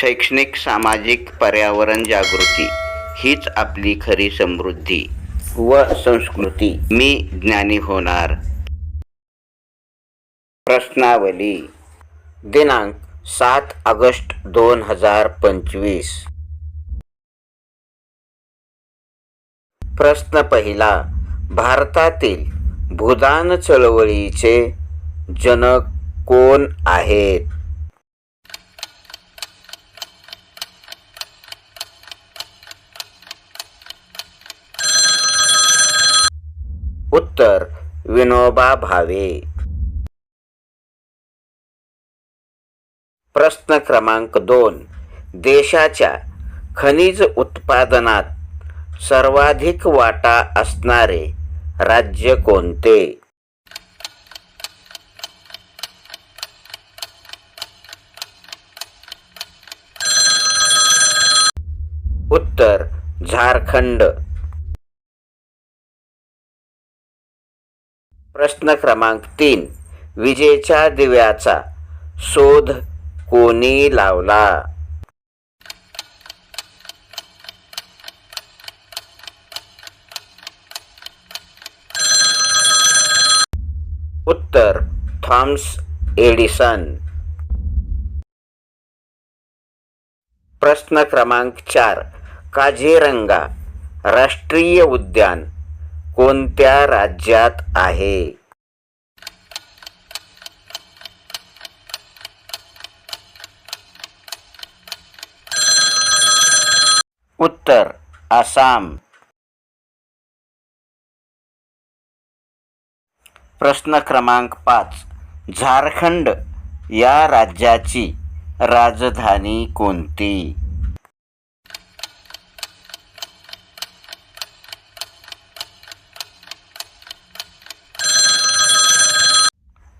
शैक्षणिक सामाजिक पर्यावरण जागृती हीच आपली खरी समृद्धी व संस्कृती. मी ज्ञानी होणार. प्रश्नावली. दिनांक सात ऑगस्ट दोन हजार पंचवीस. प्रश्न पहिला. भारतातील भूदान चळवळीचे जनक कोण आहेत? उत्तर विनोबा भावे. प्रश्न क्रमांक दोन. देशाच्या खनिज उत्पादनात सर्वाधिक वाटा असणारे राज्य कोणते? उत्तर झारखंड. प्रश्न क्रमांक तीन. विजेच्या दिव्याचा शोध कोणी लावला? उत्तर थॉम्स एडिसन. प्रश्न क्रमांक चार. काझीरंगा राष्ट्रीय उद्यान. कोणत्या राज्यात आहे? उत्तर आसाम. प्रश्न क्रमांक पाच. झारखंड या राज्याची राजधानी कोणती?